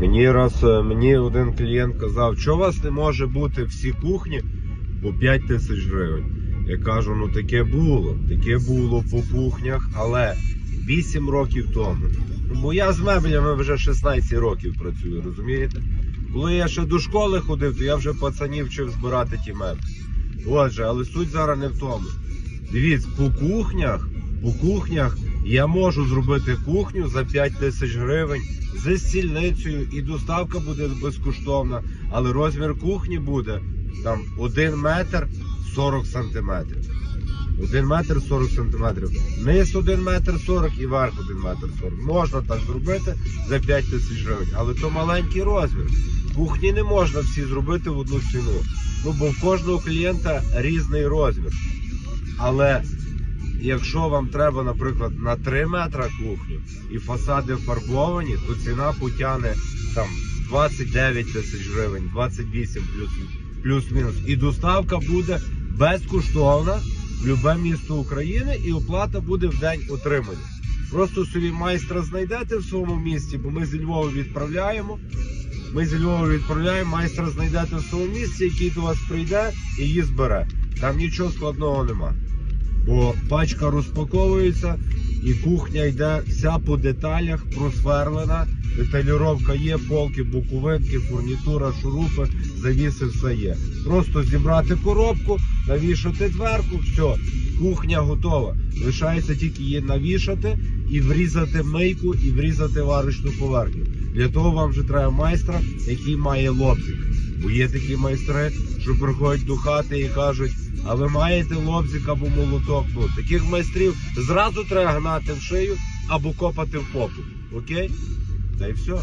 Мені раз е, мені один клієнт казав, що у вас не може бути всі кухні по 5 тисяч гривень. Я кажу, ну таке було, таке було по кухнях, але 8 років тому. Ну, Бо я з меблями вже 16 років працюю, розумієте? Коли я ще до школи ходив, то я вже пацанів вчив збирати ті меблі. Отже, але суть зараз не в тому. Дивіться, по кухнях, по кухнях я можу зробити кухню за 5 тисяч гривень з стільницею і доставка буде безкоштовна, але розмір кухні буде там 1 метр 40 сантиметрів. 1 метр 40 сантиметрів. Низ 1 метр 40 і верх 1 метр 40. Можна так зробити за 5 тисяч гривень, але то маленький розмір. Кухні не можна всі зробити в одну ціну. Ну бо в кожного клієнта різний розмір. Але якщо вам треба, наприклад, на 3 метра кухню і фасади фарбовані, то ціна потягне там 29 тисяч гривень, 28 плюс, плюс-мінус. І доставка буде безкоштовна в любе місто України, і оплата буде в день отримання. Просто собі майстра знайдете в своєму місті, бо ми зі Львова відправляємо. Ми зі Львова відправляємо, майстра знайдете в своєму місці, який до вас прийде і її збере. Там нічого складного нема. Бо пачка розпаковується і кухня йде вся по деталях, просверлена. Деталюровка є, полки, буковинки, фурнітура, шурупи, завіси, все є. Просто зібрати коробку, навішати дверку, все, кухня готова. Лишається тільки її навішати і врізати мийку, і врізати варочну поверхню. Для того вам вже треба майстра, який має лобзик. Бо є такі майстри, що приходять до хати і кажуть, а ви маєте лобзик або молоток. Ну, таких майстрів зразу треба гнати в шию або копати в попу. Окей? Та й все.